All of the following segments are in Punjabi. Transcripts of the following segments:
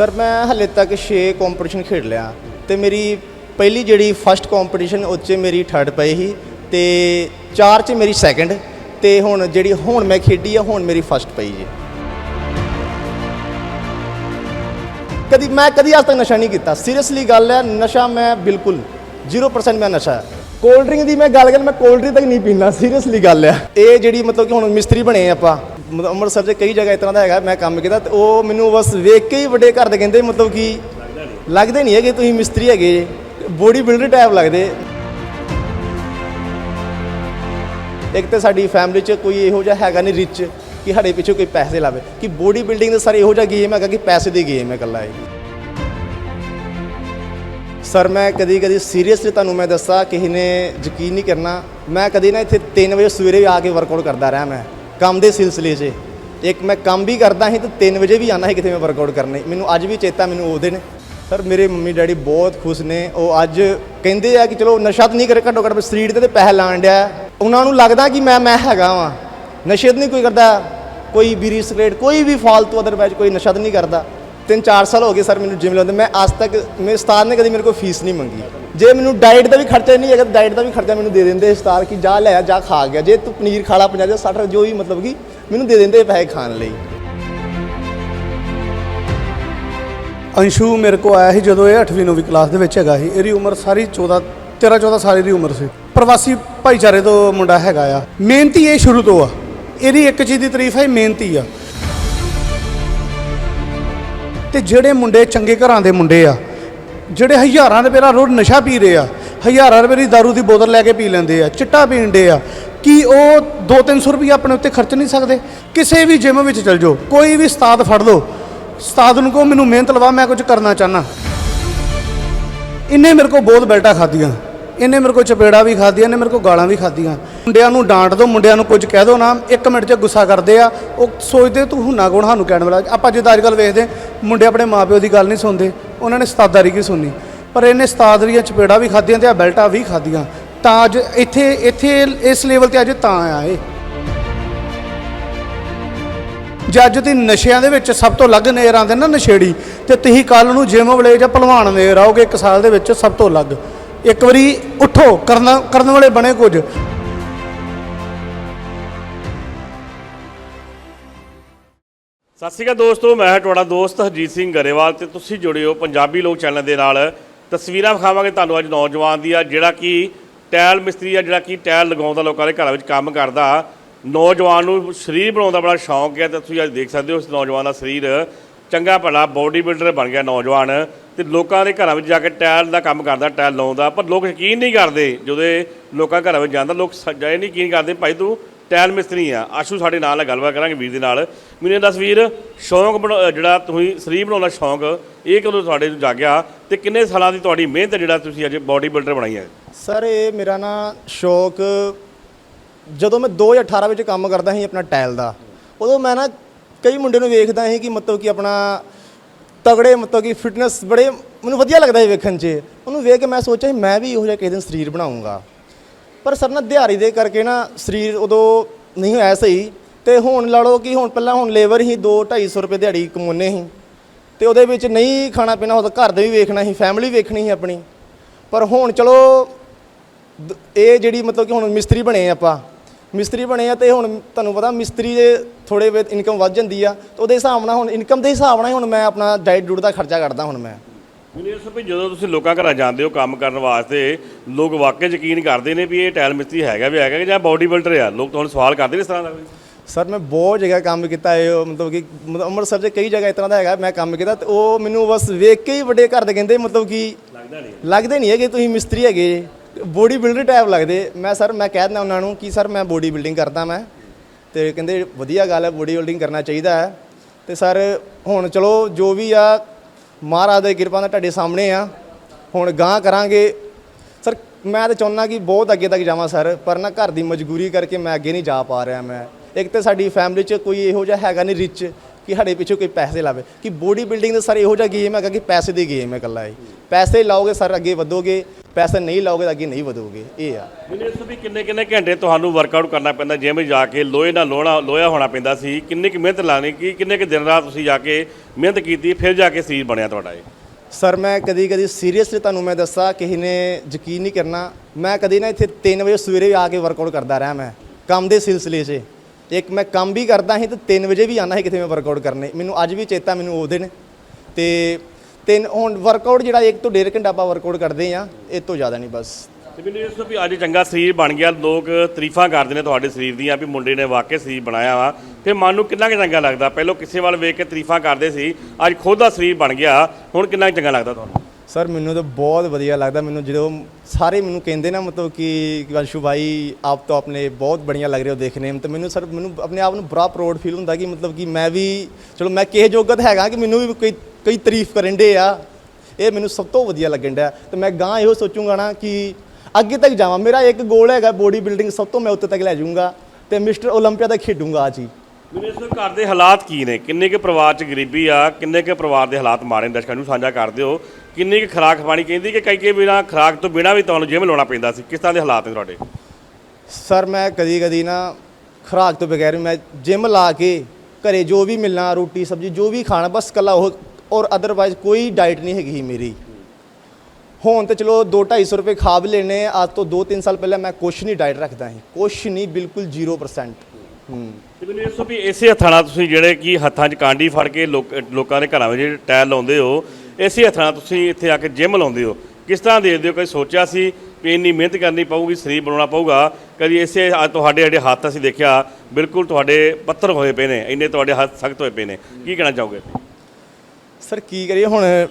ਸਰ, ਮੈਂ ਹਲੇ ਤੱਕ 6 ਕੰਪੀਟੀਸ਼ਨ ਖੇਡ ਲਿਆ ਤੇ ਮੇਰੀ ਪਹਿਲੀ ਜਿਹੜੀ ਫਸਟ ਕੰਪੀਟੀਸ਼ਨ ਉਹ 'ਚ ਮੇਰੀ ਥਰਡ ਪਈ ਸੀ ਤੇ ਚਾਰ 'ਚ ਮੇਰੀ ਸੈਕੰਡ ਤੇ ਹੁਣ ਜਿਹੜੀ ਹੁਣ ਮੈਂ ਖੇਡੀ ਆ, ਹੁਣ ਮੇਰੀ ਫਸਟ ਪਈ ਜੀ। ਕਦੀ ਮੈਂ ਕਦੀ ਅੱਜ ਤੱਕ ਨਸ਼ਾ ਨਹੀਂ ਕੀਤਾ। ਸੀਰੀਅਸਲੀ ਗੱਲ ਹੈ, ਨਸ਼ਾ ਮੈਂ ਬਿਲਕੁਲ 0% ਮੈਂ ਨਸ਼ਾ ਹੈ। ਕੋਲਡ ਡਰਿੰਕ ਦੀ ਮੈਂ ਗੱਲ ਕਰ, ਮੈਂ ਕੋਲਡ ਡਰਿੰਕ ਤੱਕ ਨਹੀਂ ਪੀਂਦਾ। ਸੀਰੀਅਸਲੀ ਗੱਲ ਹੈ। ਇਹ ਜਿਹੜੀ ਮਤਲਬ ਕਿ ਹੁਣ ਮਿਸਤਰੀ ਬਣੇ ਆਪਾਂ ਮਤਲਬ ਅੰਮ੍ਰਿਤਸਰ 'ਚ ਕਈ ਜਗ੍ਹਾ ਇਸ ਤਰ੍ਹਾਂ ਦਾ ਹੈਗਾ, ਮੈਂ ਕੰਮ ਕੀਤਾ ਤੇ ਉਹ ਮੈਨੂੰ ਬਸ ਵੇਖ ਕੇ ਹੀ ਵੱਡੇ ਘਰ ਦੇ ਕਹਿੰਦੇ ਮਤਲਬ ਕਿ ਲੱਗਦੇ ਨਹੀਂ ਹੈਗੇ, ਤੁਸੀਂ ਮਿਸਤਰੀ ਹੈਗੇ ਬੋਡੀ ਬਿਲਡਰ ਟਾਈਪ ਲੱਗਦੇ। ਇੱਕ ਤਾਂ ਸਾਡੀ ਫੈਮਿਲੀ 'ਚ ਕੋਈ ਇਹੋ ਜਿਹਾ ਹੈਗਾ ਨਹੀਂ ਰਿਚ ਕਿ ਸਾਡੇ ਪਿੱਛੇ ਕੋਈ ਪੈਸੇ ਲਾਵੇ, ਕਿ ਬੋਡੀ ਬਿਲਡਿੰਗ ਦਾ ਸਰ ਇਹੋ ਜਿਹਾ ਗੇਮ ਹੈਗਾ ਕਿ ਪੈਸੇ ਦੀ ਗੇਮ ਹੈ ਇਕੱਲਾ ਇਹ। ਸਰ ਮੈਂ ਕਦੀ ਕਦੀ ਸੀਰੀਅਸਲੀ ਤੁਹਾਨੂੰ ਮੈਂ ਦੱਸਾਂ, ਕਿਸੇ ਨੇ ਯਕੀਨ ਨਹੀਂ ਕਰਨਾ, ਮੈਂ ਕਦੀ ਨਾ ਇੱਥੇ 3 ਵਜੇ ਸਵੇਰੇ ਆ ਕੇ ਵਰਕਆਊਟ ਕਰਦਾ ਰਿਹਾ ਮੈਂ। ਕੰਮ ਦੇ ਸਿਲਸਿਲੇ 'ਚ। ਇੱਕ ਮੈਂ ਕੰਮ ਵੀ ਕਰਦਾ ਸੀ ਤੇ 3 ਵਜੇ ਵੀ ਆਣਾ ਸੀ ਕਿਤੇ ਮੈਂ ਵਰਕਆਊਟ ਕਰਨੇ। ਮੈਨੂੰ ਅੱਜ ਵੀ ਚੇਤਾ, ਮੈਨੂੰ ਉਹਦੇ ਨੇ ਸਰ ਮੇਰੇ ਮੰਮੀ, ਡੈਡੀ ਬਹੁਤ ਖੁਸ਼ ਨੇ। ਉਹ ਅੱਜ ਕਹਿੰਦੇ ਆ ਕਿ ਚਲੋ ਨਸ਼ਾ ਤਾਂ ਨਹੀਂ ਕਰੇ, ਘੱਟੋ ਘੱਟ ਸਰੀਰ ਤੇ ਤਾਂ ਪੈਸਾ ਲਾਣ ਡਿਆ। ਉਹਨਾਂ ਨੂੰ ਲੱਗਦਾ ਕਿ ਮੈਂ ਮੈਂ ਹੈਗਾ ਵਾਂ। ਨਸ਼ੇ ਤਾਂ ਨਹੀਂ ਕੋਈ ਕਰਦਾ। ਕੋਈ ਬੀਰੀ ਸਿਗਰਟ ਕੋਈ ਵੀ ਫਾਲਤੂ ਅਦਰਵਾਈਜ਼ ਕੋਈ ਨਸ਼ਾ ਤਾਂ ਨਹੀਂ ਕਰਦਾ। ਤਿੰਨ ਚਾਰ ਸਾਲ ਹੋ ਗਏ ਸਰ ਮੈਨੂੰ ਜਿਮ ਲਾਉਂਦੇ, ਮੈਂ ਅੱਜ ਤੱਕ ਮੇਰੇ ਉਸਤਾਦ ਨੇ ਕਦੀ ਮੇਰੇ ਕੋਲ ਫੀਸ ਨਹੀਂ ਮੰਗੀ। ਜੇ ਮੈਨੂੰ ਡਾਈਟ ਦਾ ਵੀ ਖਰਚਾ ਨਹੀਂ ਹੈਗਾ ਡਾਈਟ ਦਾ ਵੀ ਖਰਚਾ ਮੈਨੂੰ ਦੇ ਦਿੰਦੇ ਉਸਤਾਦ ਕਿ ਜਾ ਲੈ ਜਾ ਖਾ ਗਿਆ। ਜੇ ਤੂੰ ਪਨੀਰ ਖਾ ਲਾ 50 ਜਾਂ 60 ਜੋ ਵੀ ਮਤਲਬ ਕਿ ਮੈਨੂੰ ਦੇ ਦਿੰਦੇ ਪੈਸੇ ਖਾਣ ਲਈ। ਅੰਸ਼ੂ ਮੇਰੇ ਕੋ ਆਇਆ ਸੀ ਜਦੋਂ ਇਹ 8ਵੀਂ 9ਵੀਂ ਕਲਾਸ ਦੇ ਵਿੱਚ ਹੈਗਾ ਸੀ। ਇਹਦੀ ਉਮਰ ਸਾਰੀ 14 13 14 ਸਾਲ ਦੀ ਉਮਰ ਸੀ। ਪ੍ਰਵਾਸੀ ਭਾਈਚਾਰੇ ਤੋਂ ਮੁੰਡਾ ਹੈਗਾ ਆ। ਮਿਹਨਤੀ ਇਹ ਸ਼ੁਰੂ ਤੋਂ ਆ। ਇਹਦੀ ਇੱਕ ਚੀਜ਼ ਦੀ ਤਾਰੀਫ ਹੈ, ਮਿਹਨਤੀ ਆ। ਤੇ ਜਿਹੜੇ ਮੁੰਡੇ ਚੰਗੇ ਘਰਾਂ ਦੇ ਮੁੰਡੇ ਆ, ਜਿਹੜੇ ਹਜ਼ਾਰਾਂ ਰੁਪਏ ਦਾ ਰੋਜ਼ ਨਸ਼ਾ ਪੀ ਰਹੇ ਆ, ਹਜ਼ਾਰਾਂ ਰੁਪਏ ਦੀ ਦਾਰੂ ਦੀ ਬੋਤਲ ਲੈ ਕੇ ਪੀ ਲੈਂਦੇ ਆ, ਚਿੱਟਾ ਪੀਂਦੇ ਆ, ਕਿ ਉਹ 2-300 ਰੁਪਏ ਆਪਣੇ ਉੱਤੇ ਖਰਚ ਨਹੀਂ ਸਕਦੇ? ਕਿਸੇ ਵੀ ਜਿਮ ਵਿੱਚ ਚਲ ਜਾਓ, ਕੋਈ ਵੀ ਉਸਤਾਦ ਫੜ ਲਓ, ਉਸਤਾਦ ਨੂੰ ਕਹੋ, ਮੈਨੂੰ ਮਿਹਨਤ ਲਵਾ, ਮੈਂ ਕੁਝ ਕਰਨਾ ਚਾਹਨਾ ਇਹਨੇ ਮੇਰੇ ਕੋਲ ਬਹੁਤ ਬੈਲਟਾਂ ਖਾਧੀਆਂ। ਇਹਨੇ ਮੇਰੇ ਕੋਲ ਚਪੇੜਾ ਵੀ ਖਾਧੀਆਂ, ਇਹਨੇ ਮੇਰੇ ਕੋਲ ਗਾਲਾਂ ਵੀ ਖਾਧੀਆਂ। ਮੁੰਡਿਆਂ ਨੂੰ ਡਾਂਟ ਦੋ ਮੁੰਡਿਆਂ ਨੂੰ ਕੁਝ ਕਹਿ ਦੋ ਨਾ, ਇੱਕ ਮਿੰਟ 'ਚ ਗੁੱਸਾ ਕਰਦੇ ਆ। ਉਹ ਸੋਚਦੇ, ਤੂੰ ਹੁਣਾ ਗੁਣ ਸਾਨੂੰ ਕਹਿਣ ਵਾਲਾ? ਆਪਾਂ ਜਿੱਦਾਂ ਅੱਜ ਕੱਲ੍ਹ ਵੇਖਦੇ, ਮੁੰਡੇ ਆਪਣੇ ਮਾਪਿਓ ਦੀ ਗੱਲ ਨਹੀਂ ਸੁਣਦੇ, ਉਹਨਾਂ ਨੇ ਸਤਾਦਾਰੀ ਕੀ ਸੁਣਨੀ? ਪਰ ਇਹਨੇ ਉਸਤਾਦ ਦੀਆਂ ਚਪੇੜਾ ਵੀ ਖਾਧੀਆਂ ਤੇ ਆ ਬੈਲਟਾਂ ਵੀ ਖਾਧੀਆਂ। ਤਾਂ ਅੱਜ ਇੱਥੇ ਇੱਥੇ, ਇਸ ਲੈਵਲ ਤੇ ਅੱਜ ਤਾਂ ਆ ਏ ਜੱਜ ਦੀ ਨਸ਼ਿਆਂ ਦੇ ਵਿੱਚ ਸਭ ਤੋਂ ਅਲੱਗ ਨੇਰ ਆਉਂਦੇ ਨਾ ਨਸ਼ੇੜੀ, ਤੇ ਤੁਸੀਂ ਕੱਲ ਨੂੰ ਜਿਮ ਵਾਲੇ ਜਾਂ ਭਲਵਾਨ ਨੇਰ ਆਓਗੇ, ਇੱਕ ਸਾਲ ਦੇ ਵਿੱਚ ਸਭ ਤੋਂ ਅਲੱਗ। ਇੱਕ ਵਾਰੀ ਉਠੋ, ਕਰਨ ਕਰਨ ਵਾਲੇ ਬਣੇ ਕੁਝ। ਸਤਿ ਸ਼੍ਰੀ ਅਕਾਲ ਦੋਸਤੋ, ਮੈਂ ਹਾਂ ਤੁਹਾਡਾ ਦੋਸਤ ਹਰਜੀਤ ਸਿੰਘ ਗਰੇਵਾਲ ਤੇ ਤੁਸੀਂ ਜੁੜੇ ਹੋ ਪੰਜਾਬੀ ਲੋਕ ਚੈਨਲ ਦੇ ਨਾਲ। ਤਸਵੀਰਾਂ ਵਿਖਾਵਾਂਗੇ ਤੁਹਾਨੂੰ ਅੱਜ ਨੌਜਵਾਨ ਦੀ ਆ ਜਿਹੜਾ ਕਿ ਟਾਇਲ ਮਿਸਤਰੀ ਆ, ਜਿਹੜਾ ਕਿ ਟਾਇਲ ਲਗਾਉਂਦਾ ਲੋਕਾਂ ਦੇ ਘਰਾਂ ਵਿੱਚ ਕੰਮ ਕਰਦਾ। ਨੌਜਵਾਨ ਨੂੰ ਸਰੀਰ ਬਣਾਉਣ ਦਾ ਬੜਾ ਸ਼ੌਂਕ ਹੈ ਤੇ ਤੁਸੀਂ ਅੱਜ ਦੇਖ ਸਕਦੇ ਹੋ ਇਸ ਨੌਜਵਾਨ ਦਾ ਸਰੀਰ। ਚੰਗਾ ਭਲਾ ਬੋਡੀ ਬਿਲਡਰ ਬਣ ਗਿਆ ਨੌਜਵਾਨ ਤੇ ਲੋਕਾਂ ਦੇ ਘਰਾਂ ਵਿੱਚ ਜਾ ਕੇ ਟਾਇਲ ਦਾ ਕੰਮ ਕਰਦਾ, ਟਾਇਲ ਲਾਉਂਦਾ ਪਰ ਲੋਕ ਯਕੀਨ ਨਹੀਂ ਕਰਦੇ ਜਦੋਂ ਲੋਕਾਂ ਘਰਾਂ ਵਿੱਚ ਜਾਂਦਾ, ਲੋਕ ਸੱਜਾ ਨਹੀਂ ਯਕੀਨ ਕਰਦੇ, ਭਾਈ ਤੂੰ ਟਾਇਲ ਮਿਸਤਰੀ ਆ, ਆਸ਼ੂ ਸਾਡੇ ਨਾਲ ਹੈ ਗੱਲਬਾਤ ਕਰਾਂਗੇ ਵੀਰ ਦੇ ਨਾਲ। ਮੈਨੂੰ ਇਹ ਦੱਸ ਵੀਰ, ਸ਼ੌਂਕ ਬਣਾ- ਜਿਹੜਾ ਤੁਸੀਂ ਸਰੀਰ ਬਣਾਉਣ ਦਾ ਸ਼ੌਂਕ, ਇਹ ਕਦੋਂ ਤੁਹਾਡੇ ਨੂੰ ਜਾਗਿਆ ਤੇ ਕਿੰਨੇ ਸਾਲਾਂ ਦੀ ਤੁਹਾਡੀ ਮਿਹਨਤ ਜਿਹੜਾ ਤੁਸੀਂ ਅੱਜ ਬੋਡੀ ਬਿਲਡਰ ਬਣਾਈ ਹੈ? ਸਰ, ਇਹ ਮੇਰਾ ਨਾ ਸ਼ੌਕ ਜਦੋਂ ਮੈਂ 2018 ਵਿੱਚ ਕੰਮ ਕਰਦਾ ਸੀ ਆਪਣਾ ਟਾਇਲ ਦਾ, ਉਦੋਂ ਮੈਂ ਨਾ ਕਈ ਮੁੰਡੇ ਨੂੰ ਵੇਖਦਾ ਸੀ ਕਿ ਮਤਲਬ ਕਿ ਆਪਣਾ ਤਗੜੇ, ਮਤਲਬ ਕਿ ਫਿਟਨੈਸ ਬੜੇ ਮੈਨੂੰ ਵਧੀਆ ਲੱਗਦਾ ਸੀ ਵੇਖਣ 'ਚ। ਉਹਨੂੰ ਵੇਖ ਕੇ ਮੈਂ ਸੋਚਿਆ ਸੀ, ਮੈਂ ਵੀ ਇਹੋ ਜਿਹਾ ਕਿਸੇ ਦਿਨ ਸਰੀਰ ਬਣਾਉਂਗਾ। ਪਰ ਸਰ ਨਾ ਦਿਹਾੜੀ ਦੇ ਕਰਕੇ ਨਾ ਸਰੀਰ ਉਦੋਂ ਨਹੀਂ ਹੋਇਆ ਸਹੀ। ਤੇ ਹੁਣ ਲਾ ਲਓ ਕਿ ਹੁਣ ਪਹਿਲਾਂ ਹੁਣ ਲੇਬਰ ਹੀ 2 250 ਰੁਪਏ ਦਿਹਾੜੀ ਕਮਾਉਂਦੇ ਸੀ। ਤੇ ਉਹਦੇ ਵਿੱਚ ਨਹੀਂ ਖਾਣਾ ਪੀਣਾ ਉਹਦਾ ਘਰ ਦੇ ਵੀ ਵੇਖਣਾ ਸੀ ਫੈਮਿਲੀ ਵੇਖਣੀ ਸੀ ਆਪਣੀ। ਪਰ ਹੁਣ ਚਲੋ, ਦ- ਇਹ ਜਿਹੜੀ ਮਤਲਬ ਕਿ ਹੁਣ ਮਿਸਤਰੀ ਬਣੇ ਆਪਾਂ ਮਿਸਤਰੀ ਬਣੇ ਆ ਤੇ ਹੁਣ ਤੁਹਾਨੂੰ ਪਤਾ ਮਿਸਤਰੀ ਦੇ ਥੋੜੇ ਵੇ ਇਨਕਮ ਵੱਧ ਜਾਂਦੀ ਆ ਤੇ ਉਹਦੇ ਹਿਸਾਬ ਨਾਲ ਹੁਣ ਇਨਕਮ ਦੇ ਹਿਸਾਬ ਨਾਲ ਹੀ ਹੁਣ ਮੈਂ ਆਪਣਾ ਡਾਈਟ ਡੂਟ ਦਾ ਖਰਚਾ ਕੱਢਦਾ ਹੁਣ ਮੈਂ। ਮੈਨੂੰ ਇਹ ਦੱਸੋ ਵੀ ਜਦੋਂ ਤੁਸੀਂ ਲੋਕਾਂ ਘਰਾਂ ਜਾਂਦੇ ਹੋ ਕੰਮ ਕਰਨ ਵਾਸਤੇ ਲੋਕ ਵਾਕਈ ਯਕੀਨ ਕਰਦੇ ਨੇ ਵੀ ਇਹ ਟਾਇਲ ਮਿਸਤਰੀ ਹੈਗਾ ਵੀ ਹੈਗਾ ਕਿ ਜਾਂ ਬੋਡੀ ਬਿਲਡਰ ਆ? ਲੋਕ ਤੁਹਾਨੂੰ ਸਵਾਲ ਕਰਦੇ ਨੇ ਇਸ ਤਰ੍ਹਾਂ ਦਾ ਕੋਈ ਸਰ ਮੈਂ ਬਹੁਤ ਜਗ੍ਹਾ ਕੰਮ ਕੀਤਾ ਹੈ ਉਹ ਮਤਲਬ ਕਿ ਮਤਲਬ ਅੰਮ੍ਰਿਤਸਰ 'ਚ ਕਈ ਜਗ੍ਹਾ ਇਸ ਤਰ੍ਹਾਂ ਦਾ ਹੈਗਾ ਮੈਂ ਕੰਮ ਕੀਤਾ ਤੇ ਉਹ ਮੈਨੂੰ ਬਸ ਵੇਖ ਕੇ ਹੀ ਵੱਡੇ ਘਰ ਦੇ ਕਹਿੰਦੇ ਮਤਲਬ ਕਿ ਲੱਗਦਾ ਨਹੀਂ। ਲੱਗਦੇ ਨਹੀਂ ਹੈਗੇ ਤੁਸੀਂ ਮਿਸਤਰੀ ਹੈਗੇ ਬੋਡੀ ਬਿਲਡਰ ਟਾਈਪ ਲੱਗਦੇ। ਮੈਂ ਸਰ ਮੈਂ ਕਹਿ ਦਿੰਦਾ ਉਹਨਾਂ ਨੂੰ ਕਿ ਸਰ ਮੈਂ ਬੋਡੀ ਬਿਲਡਿੰਗ ਕਰਦਾ ਮੈਂ। ਤੇ ਕਹਿੰਦੇ, ਵਧੀਆ ਗੱਲ ਹੈ ਬੋਡੀ ਬਿਲਡਿੰਗ ਕਰਨਾ ਚਾਹੀਦਾ ਹੈ। ਤੇ ਸਰ ਹੁਣ ਚਲੋ, ਜੋ ਵੀ ਆ, ਮਹਾਰਾਜ ਦੀ ਕਿਰਪਾ ਨਾਲ ਤੁਹਾਡੇ ਸਾਹਮਣੇ ਆ। ਹੁਣ ਗਾਂ ਕਰਾਂਗੇ। ਸਰ ਮੈਂ ਤਾਂ ਚਾਹੁੰਦਾ ਕਿ ਬਹੁਤ ਅੱਗੇ ਤੱਕ ਜਾਵਾਂ ਸਰ ਪਰ ਨਾ ਘਰ ਦੀ ਮਜਬੂਰੀ ਕਰਕੇ ਮੈਂ ਅੱਗੇ ਨਹੀਂ ਜਾ ਪਾ ਰਿਹਾ ਮੈਂ। ਇੱਕ ਤੇ ਸਾਡੀ ਫੈਮਿਲੀ 'ਚ ਕੋਈ ਇਹੋ ਜਿਹਾ ਹੈਗਾ ਨਹੀਂ ਰਿਚ ਕਿ ਸਾਡੇ ਪਿੱਛੇ ਕੋਈ ਪੈਸੇ ਲਾਵੇ ਕਿ ਬੋਡੀ ਬਿਲਡਿੰਗ ਦਾ ਸਰ ਇਹੋ ਜਿਹਾ ਗੇਮ ਹੈਗਾ ਕਿ ਪੈਸੇ ਦੀ ਗੇਮ ਹੈ ਇਕੱਲਾ ਇਹ। ਪੈਸੇ ਲਾਓਗੇ ਸਰ ਅੱਗੇ ਵਧੋਗੇ ਪੈਸੇ ਨਹੀਂ ਲਾਓਗੇ ਤਾਂ ਅੱਗੇ ਨਹੀਂ ਵਧੋਗੇ ਇਹ ਆ। ਮੈਨੂੰ ਇਸ ਵੀ ਕਿੰਨੇ ਕਿੰਨੇ ਘੰਟੇ ਤੁਹਾਨੂੰ ਵਰਕਆਊਟ ਕਰਨਾ ਪੈਂਦਾ ਜਿਮ ਜਾ ਕੇ ਲੋਹੇ ਨਾਲ ਲੋਹਾ ਲੋਹਾ ਹੋਣਾ ਪੈਂਦਾ ਸੀ ਕਿੰਨੀ ਕੁ ਮਿਹਨਤ ਲਾਣੀ ਕੀ ਕਿੰਨੇ ਕੁ ਦਿਨ ਰਾਤ ਤੁਸੀਂ ਜਾ ਕੇ ਮਿਹਨਤ ਕੀਤੀ ਫਿਰ ਜਾ ਕੇ ਸਰੀਰ ਬਣਿਆ ਤੁਹਾਡਾ ਇਹ? ਸਰ ਮੈਂ ਕਦੀ ਕਦੀ ਸੀਰੀਅਸਲੀ ਤੁਹਾਨੂੰ ਮੈਂ ਦੱਸਾਂ ਕਿਸੇ ਨੇ ਯਕੀਨ ਨਹੀਂ ਕਰਨਾ। ਮੈਂ ਕਦੀ ਨਾ ਇੱਥੇ 3 ਵਜੇ ਸਵੇਰੇ ਆ ਕੇ ਵਰਕਆਊਟ ਕਰਦਾ ਰਿਹਾ ਮੈਂ ਕੰਮ ਦੇ ਸਿਲਸਿਲੇ 'ਚ। ਇੱਕ ਮੈਂ ਕੰਮ ਵੀ ਕਰਦਾ ਸੀ ਤੇ 3 ਵਜੇ ਵੀ ਆਣਾ ਸੀ ਕਿਤੇ ਮੈਂ ਵਰਕਆਊਟ ਕਰਨੇ। ਮੈਨੂੰ ਅੱਜ ਵੀ ਚੇਤਾ, ਮੈਨੂੰ ਉਹ ਦਿਨ। ਤੇ ਤਿੰਨ, ਹੁਣ ਵਰਕਆਊਟ ਜਿਹੜਾ 1 ਤੋਂ 1.5 ਘੰਟਾ ਆਪਾਂ ਵਰਕਆਊਟ ਕਰਦੇ ਆ ਇਹ ਤੋਂ ਜ਼ਿਆਦਾ ਨਹੀਂ ਬਸ। ਤੇ ਮੈਨੂੰ ਇਸ ਤੋਂ ਵੀ ਅੱਜ ਚੰਗਾ ਸਰੀਰ ਬਣ ਗਿਆ, ਲੋਕ ਤਾਰੀਫਾਂ ਕਰਦੇ ਨੇ ਤੁਹਾਡੇ ਸਰੀਰ ਦੀਆਂ ਵੀ ਮੁੰਡੇ ਨੇ ਵਾਕਿਆ ਸਰੀਰ ਬਣਾਇਆ ਵਾ। ਫਿਰ ਮਨ ਨੂੰ ਕਿੰਨਾ ਕੁ ਚੰਗਾ ਲੱਗਦਾ? ਪਹਿਲਾਂ ਕਿਸੇ ਵੱਲ ਵੇਖ ਕੇ ਤਾਰੀਫਾਂ ਕਰਦੇ ਸੀ, ਅੱਜ ਖੁਦ ਦਾ ਸਰੀਰ ਬਣ ਗਿਆ। ਹੁਣ ਕਿੰਨਾ ਕੁ ਚੰਗਾ ਲੱਗਦਾ ਤੁਹਾਨੂੰ? ਸਰ ਮੈਨੂੰ ਤਾਂ ਬਹੁਤ ਵਧੀਆ ਲੱਗਦਾ ਮੈਨੂੰ ਜਦੋਂ ਸਾਰੇ ਮੈਨੂੰ ਕਹਿੰਦੇ ਨਾ ਮਤਲਬ ਕਿ ਵੰਸ਼ੂ ਭਾਈ ਆਪ ਤਾਂ ਆਪਣੇ ਬਹੁਤ ਬੜੀਆਂ ਲੱਗ ਰਹੇ ਹੋ ਦੇਖਣੇ में तो ਮੈਨੂੰ ਸਰ ਮੈਨੂੰ ਆਪਣੇ ਆਪ ਨੂੰ ਬੜਾ ਪ੍ਰਾਊਡ ਫੀਲ ਹੁੰਦਾ ਕਿ ਮਤਲਬ ਕਿ ਮੈਂ ਵੀ ਚਲੋ ਮੈਂ ਕਿਸੇ ਜੋਗਤ ਹੈਗਾ ਕਿ ਮੈਨੂੰ ਵੀ ਕੋਈ ਕਈ ਤਾਰੀਫ ਕਰਨ ਦੇ ਆ ਇਹ ਮੈਨੂੰ ਸਭ ਤੋਂ ਵਧੀਆ ਲੱਗਣ ਡਿਆ ਤੇ ਮੈਂ ਗਾਂ ਇਹੋ ਸੋਚੂੰਗਾ ਨਾ ਕਿ ਅੱਗੇ ਤੱਕ ਜਾਵਾਂ ਮੇਰਾ ਇੱਕ ਗੋਲ ਹੈਗਾ ਬੋਡੀ ਬਿਲਡਿੰਗ ਸਭ ਤੋਂ ਮੈਂ ਉੱਤੇ ਤੱਕ ਲੈ ਜਾਊਂਗਾ ਤੇ ਮਿਸਟਰ 올림픽 ਦਾ ਖੇਡੂੰਗਾ ਆ ਜੀ ਮੈਨੂੰ ਇਸ ਵਿੱਚ ਘਰ ਦੇ ਹਾਲਾਤ ਕੀ ਨੇ ਕਿੰਨੇ ਕੁ ਪਰਿਵਾਰ 'ਚ ਗਰੀਬੀ ਆ ਕਿੰਨੇ ਕੁ ਪਰਿਵਾਰ ਦੇ ਹਾਲਾਤ ਮਾਰੇ ਨੇ ਦਰਸ਼ਕਾਂ ਨੂੰ ਸਾਂਝਾ ਕਰ ਦਿਓ ਕਿੰਨੀ ਕੁ ਖੁਰਾਕ ਪਾਣੀ ਕਹਿੰਦੀ ਕਿ ਕਈ ਕਈ ਬਿਨਾਂ ਖੁਰਾਕ ਤੋਂ ਬਿਨਾਂ ਵੀ ਤੁਹਾਨੂੰ ਜਿਮ ਲਾਉਣਾ ਪੈਂਦਾ ਸੀ? ਕਿਸ ਤਰ੍ਹਾਂ ਦੇ ਹਾਲਾਤ ਨੇ ਤੁਹਾਡੇ? ਸਰ ਮੈਂ ਕਦੀ ਕਦੀ ਨਾ ਖੁਰਾਕ ਤੋਂ ਬਗੈਰ ਵੀ ਮੈਂ ਜਿਮ ਲਾ ਕੇ ਘਰੇ ਜੋ ਵੀ ਮਿਲਣਾ ਰੋਟੀ ਸਬਜ਼ੀ ਜੋ ਵੀ ਖਾਣਾ ਬਸ ਕੱਲਾ ਉਹ ਔਰ ਅਦਰਵਾਈਜ਼ ਕੋਈ ਡਾਈਟ ਨਹੀਂ ਹੈਗੀ ਸੀ ਮੇਰੀ। ਹੁਣ ਤੇ ਚਲੋ 2-250 ਰੁਪਏ ਖਾ ਵੀ ਲੈਣੇ ਅੱਜ ਤੋਂ 2-3 ਸਾਲ ਪਹਿਲਾਂ ਮੈਂ ਕੁਛ ਨਹੀਂ ਡਾਈਟ ਰੱਖਦਾ ਸੀ। ਕੁਛ ਨਹੀਂ ਬਿਲਕੁਲ 0% ਹੂੰ। ਤੇ ਮੈਨੂੰ ਇਸ ਤੋਂ ਵੀ ਇਸੇ ਹੱਥਾਂ ਨਾਲ ਤੁਸੀਂ ਜਿਹੜੇ ਕਿ ਹੱਥਾਂ 'ਚ ਕਾਂਡੀ ਫੜ ਕੇ ਲੋਕਾਂ ਦੇ ਘਰਾਂ ਵਿੱਚ ਟਾਇਲ ਲਾਉਂਦੇ ਹੋ ਇਸੇ ਹੱਥਾਂ ਨਾਲ ਤੁਸੀਂ ਇੱਥੇ ਆ ਕੇ ਜਿਮ ਲਾਉਂਦੇ ਹੋ। ਕਿਸ ਤਰ੍ਹਾਂ ਦੇਖਦੇ ਹੋ? ਕਦੇ ਸੋਚਿਆ ਸੀ ਵੀ ਇੰਨੀ ਮਿਹਨਤ ਕਰਨੀ ਪਊਗੀ, ਸਰੀਰ ਬਣਾਉਣਾ ਪਊਗਾ? ਕਦੀ ਇਸੇ ਆ ਤੁਹਾਡੇ ਜਿਹੜੇ ਹੱਥ ਅਸੀਂ ਦੇਖਿਆ, ਬਿਲਕੁਲ ਤੁਹਾਡੇ ਪੱਥਰ ਹੋਏ ਪਏ ਨੇ, ਇੰਨੇ ਤੁਹਾਡੇ ਹੱਥ ਸਖਤ ਹੋਏ ਪਏ ਨੇ। ਕੀ ਕਹਿਣਾ ਚਾਹੋਗੇ? ਸਰ, ਕੀ ਕਰੀਏ ਹੁਣ?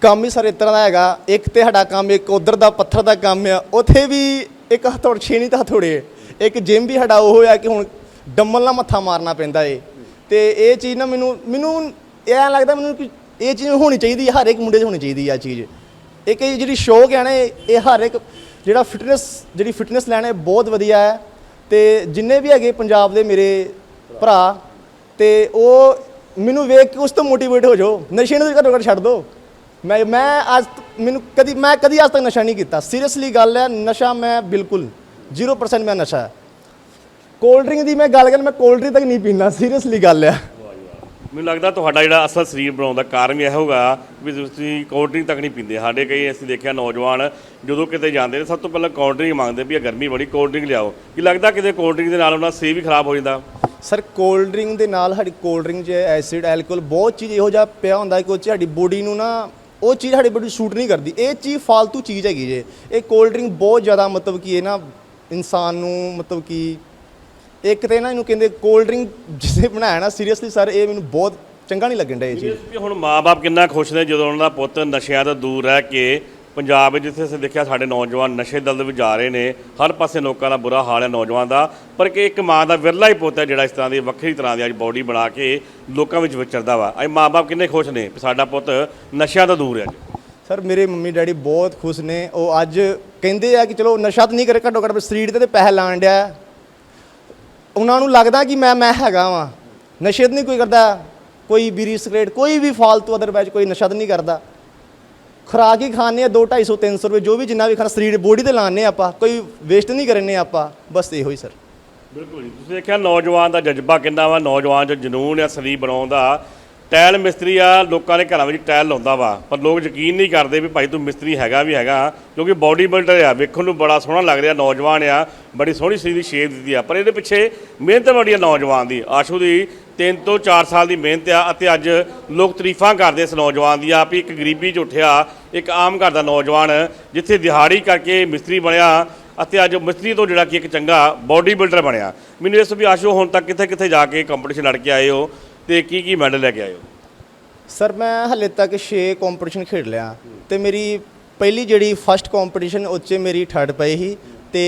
ਕੰਮ ਹੀ ਸਰ ਇਸ ਤਰ੍ਹਾਂ ਦਾ ਹੈਗਾ। ਇੱਕ ਤੇ ਸਾਡਾ ਕੰਮ, ਇੱਕ ਉਧਰ ਦਾ ਪੱਥਰ ਦਾ ਕੰਮ ਆ। ਉੱਥੇ ਵੀ ਇੱਕ ਹਥੌੜ ਛੇ ਨਹੀਂ ਤਾਂ ਹਥੌੜੇ ਇੱਕ ਜਿਮ ਵੀ ਸਾਡਾ ਉਹ ਹੋਇਆ ਕਿ ਹੁਣ ਡੰਬਲ ਨਾਲ ਮੱਥਾ ਮਾਰਨਾ ਪੈਂਦਾ ਏ। ਤੇ ਇਹ ਚੀਜ਼ ਨਾ ਮੈਨੂੰ ਮੈਨੂੰ ਇਹ ਐਂ ਲੱਗਦਾ ਮੈਨੂੰ ਕਿ ਇਹ ਚੀਜ਼ ਹੋਣੀ ਚਾਹੀਦੀ ਹੈ, ਹਰ ਇੱਕ ਮੁੰਡੇ 'ਚ ਹੋਣੀ ਚਾਹੀਦੀ ਹੈ ਇਹ ਚੀਜ਼। ਇੱਕ ਇਹ ਜਿਹੜੀ ਸ਼ੌਕ ਹੈ ਨਾ, ਇਹ ਇਹ ਹਰ ਇੱਕ ਜਿਹੜਾ ਫਿਟਨੈਸ ਜਿਹੜੀ ਫਿਟਨੈਸ ਲੈਣਾ ਬਹੁਤ ਵਧੀਆ ਹੈ। ਤੇ ਜਿੰਨੇ ਵੀ ਹੈਗੇ ਪੰਜਾਬ ਦੇ ਮੇਰੇ ਭਰਾ, ਤੇ ਉਹ ਮੈਨੂੰ ਵੇਖ ਕੇ ਉਸ ਤੋਂ ਮੋਟੀਵੇਟ ਹੋ ਜਾਓ। ਨਸ਼ੇ ਨੂੰ ਘੱਟੋ ਘੱਟ ਛੱਡ ਦਿਓ ਮੈਂ ਮੈਂ ਅੱਜ ਮੈਨੂੰ ਕਦੀ, ਮੈਂ ਕਦੀ ਅੱਜ ਤੱਕ ਨਸ਼ਾ ਨਹੀਂ ਕੀਤਾ। ਸੀਰੀਅਸਲੀ ਗੱਲ ਹੈ, ਨਸ਼ਾ ਮੈਂ ਬਿਲਕੁਲ 0% ਮੈਂ ਨਸ਼ਾ ਕੋਲਡ ਡਰਿੰਕ ਦੀ ਮੈਂ ਗੱਲ ਕਰ, ਮੈਂ ਕੋਲਡ ਡਰਿੰਕ ਤੱਕ ਨਹੀਂ ਪੀਂਦਾ ਸੀਰੀਅਸਲੀ ਗੱਲ ਹੈ। ਮੈਨੂੰ ਲੱਗਦਾ ਤੁਹਾਡਾ ਜਿਹੜਾ ਅਸਲ ਸਰੀਰ ਬਣਾਉਣ ਦਾ ਕਾਰਨ ਵੀ ਇਹ ਹੋਗਾ ਵੀ ਤੁਸੀਂ ਕੋਲਡ ਡਰਿੰਕ ਤੱਕ ਨਹੀਂ ਪੀਂਦੇ। ਸਾਡੇ ਕਈ ਅਸੀਂ ਦੇਖਿਆ ਨੌਜਵਾਨ ਜਦੋਂ ਕਿਤੇ ਜਾਂਦੇ ਨੇ, ਸਭ ਤੋਂ ਪਹਿਲਾਂ ਕੋਲਡ ਡਰਿੰਕ ਮੰਗਦੇ ਵੀ ਇਹ ਗਰਮੀ ਬੜੀ ਕੋਲਡ ਡਰਿੰਕ ਲਿਆਓ। ਕੀ ਲੱਗਦਾ ਕਿਤੇ ਕੋਲਡ ਡਰਿੰਕ ਦੇ ਨਾਲ ਉਹਨਾਂ ਸਰੀਰ ਵੀ ਖਰਾਬ ਹੋ ਜਾਂਦਾ? ਸਰ ਕੋਲਡ ਡਰਿੰਕ ਦੇ ਨਾਲ ਸਾਡੀ ਕੋਲਡ ਡਰਿੰਕ 'ਚ ਐਸਿਡ ਐਲਕੋਹਲ ਬਹੁਤ ਚੀਜ਼ ਇਹੋ ਜਿਹਾ ਪਿਆ ਹੁੰਦਾ ਕਿ ਉਹ ਸਾਡੀ ਬੋਡੀ ਨੂੰ ਨਾ, ਉਹ ਚੀਜ਼ ਸਾਡੀ ਬੋਡੀ ਸ਼ੂਟ ਨਹੀਂ ਕਰਦੀ। ਇਹ ਚੀਜ਼ ਫालतू ਚੀਜ਼ ਹੈਗੀ ਜੇ। ਇਹ ਕੋਲਡ ਡਰਿੰਕ ਬਹੁਤ ਜ਼ਿਆਦਾ ਮਤਲਬ ਕਿ ਇਹ ਨਾ ਇਨਸਾਨ ਨੂੰ ਮਤਲਬ ਕਿ ਇੱਕ ਤੇ ਨਾ ਇਹਨੂੰ ਕਹਿੰਦੇ ਕੋਲਡ ਡਰਿੰਕ ਜਿਸੇ ਬਣਾਇਆ ਨਾ ਸੀਰੀਅਸਲੀ ਸਰ ਇਹ ਮੈਨੂੰ ਬਹੁਤ ਚੰਗਾ ਨਹੀਂ ਲੱਗਣ ਡਿਆ ਇਹ ਚੀਜ਼। ਵੀ ਹੁਣ ਮਾਪੇ ਕਿੰਨਾ ਖੁਸ਼ ਨੇ ਜਦੋਂ ਉਹਨਾਂ ਦਾ ਪੁੱਤ ਨਸ਼ਿਆਂ ਤੋਂ ਦੂਰ ਰਹਿ ਕੇ ਪੰਜਾਬ ਵਿੱਚ ਜਿੱਥੇ ਅਸੀਂ ਦੇਖਿਆ ਸਾਡੇ ਨੌਜਵਾਨ ਨਸ਼ੇ ਦਲ ਦੇ ਵਿੱਚ ਜਾ ਰਹੇ ਨੇ ਹਰ ਪਾਸੇ ਲੋਕਾਂ ਦਾ ਬੁਰਾ ਹਾਲ ਹੈ ਨੌਜਵਾਨ ਦਾ ਪਰ ਕਿ ਇੱਕ ਮਾਂ ਦਾ ਵਿਰਲਾ ਹੀ ਪੁੱਤ ਹੈ ਜਿਹੜਾ ਇਸ ਤਰ੍ਹਾਂ ਦੀ ਵੱਖਰੀ ਤਰ੍ਹਾਂ ਦੀ ਅੱਜ ਬੋਡੀ ਬਣਾ ਕੇ ਲੋਕਾਂ ਵਿੱਚ ਵਿਚਰਦਾ ਵਾ। ਅੱਜ ਮਾਪੇ ਕਿੰਨੇ ਖੁਸ਼ ਨੇ ਵੀ ਸਾਡਾ ਪੁੱਤ ਨਸ਼ਿਆਂ ਤੋਂ ਦੂਰ ਹੈ ਅੱਜ। ਸਰ ਮੇਰੇ ਮੰਮੀ ਡੈਡੀ ਬਹੁਤ ਖੁਸ਼ ਨੇ ਉਹ ਅੱਜ ਕਹਿੰਦੇ ਆ ਕਿ ਚਲੋ ਨਸ਼ਾ ਤਾਂ ਨਹੀਂ ਕਰੇ ਘੱਟੋ ਘੱਟ ਸਰੀਰ ਤੇ ਪੈਸੇ ਲਾਣ ਡਿਆ। ਉਹਨਾਂ ਨੂੰ ਲੱਗਦਾ ਕਿ ਮੈਂ ਮੈਂ ਹੈਗਾ ਵਾਂ। ਨਸ਼ੇ ਤਾਂ ਨਹੀਂ ਕੋਈ ਕਰਦਾ। ਕੋਈ ਬੀਰੀ ਸਿਗਰਟ, ਕੋਈ ਵੀ ਫਾਲਤੂ ਅਦਰਵਾਈਜ਼ ਕੋਈ ਨਸ਼ਾ ਤਾਂ ਨਹੀਂ ਕਰਦਾ। ਖੁਰਾਕ ਹੀ ਖਾਣੇ ਆ 2 250 300 ਰੁਪਏ, ਜੋ ਵੀ ਜਿੰਨਾ ਵੀ ਖਾਣਾ ਸਰੀਰ ਬੋਡੀ ਤੇ ਲਾਣੇ ਆਪਾਂ, ਕੋਈ ਵੇਸਟ ਨਹੀਂ ਕਰਨੇ ਆਪਾਂ, ਬਸ ਇਹੋ ਹੀ ਸਰ ਬਿਲਕੁਲ ਜੀ। ਤੁਸੀਂ ਦੇਖਿਆ ਨੌਜਵਾਨ ਦਾ ਜਜ਼ਬਾ ਕਿੰਨਾ ਵਾ? ਨੌਜਵਾਨ 'ਚ ਜਨੂਨ ਆ, ਸਰੀਰ ਬਣਾਉਣ ਦਾ ਟਾਇਲ ਮਿਸਤਰੀ ਆ, ਲੋਕਾਂ ਦੇ ਘਰਾਂ ਵਿੱਚ ਟਾਇਲ ਲਾਉਂਦਾ ਵਾ। ਪਰ ਲੋਕ ਯਕੀਨ ਨਹੀਂ ਕਰਦੇ ਵੀ ਭਾਈ ਤੂੰ ਮਿਸਤਰੀ ਹੈਗਾ ਵੀ ਹੈਗਾ, ਕਿਉਂਕਿ ਬਾਡੀ ਬਿਲਡਰ ਆ। ਵੇਖਣ ਨੂੰ ਬੜਾ ਸੋਹਣਾ ਲੱਗ ਰਿਹਾ, ਨੌਜਵਾਨ ਆ। ਬੜੀ ਸੋਹਣੀ ਸਰੀਰ ਦੀ ਸ਼ੇਪ ਦਿੱਤੀ ਆ। ਪਰ ਇਹਦੇ ਪਿੱਛੇ ਮਿਹਨਤ ਬੜੀ ਆ ਨੌਜਵਾਨ ਦੀ। ਆਸ਼ੂ ਦੀ 3 ਤੋਂ 4 ਸਾਲ ਦੀ ਮਿਹਨਤ ਆ ਅਤੇ ਅੱਜ ਲੋਕ ਤਾਰੀਫਾਂ ਕਰਦੇ ਇਸ ਨੌਜਵਾਨ ਦੀ। ਆ ਵੀ ਇੱਕ ਗਰੀਬੀ 'ਚ ਉੱਠਿਆ, ਇੱਕ ਆਮ ਘਰ ਦਾ ਨੌਜਵਾਨ, ਜਿੱਥੇ ਦਿਹਾੜੀ ਕਰਕੇ ਮਿਸਤਰੀ ਬਣਿਆ ਅਤੇ ਅੱਜ ਮਿਸਤਰੀ ਤੋਂ ਜਿਹੜਾ ਕਿ ਇੱਕ ਚੰਗਾ ਬਾਡੀ ਬਿਲਡਰ ਬਣਿਆ। ਮੈਨੂੰ ਇਸ ਵੀ ਆਸ਼ੂ, ਹੁਣ ਤੱਕ ਕਿੱਥੇ ਕਿੱਥੇ ਜਾ ਕੇ ਕੰਪੀਟੀਸ਼ਨ ਲੜ ਕੇ ਆਏ ਹੋ? ਤੇ ਕੀ ਕੀ ਮੈਡਲ ਲੈ ਕੇ ਆਏ ਹੋ? ਸਰ ਮੈਂ ਹਲੇ ਤੱਕ 6 ਕੰਪੀਟੀਸ਼ਨ ਖੇਡ ਲਿਆ। ਤੇ ਮੇਰੀ ਪਹਿਲੀ ਜਿਹੜੀ ਫਸਟ ਕੰਪੀਟੀਸ਼ਨ ਉਹ 'ਚ ਮੇਰੀ ਥਰਡ ਪਈ ਸੀ ਤੇ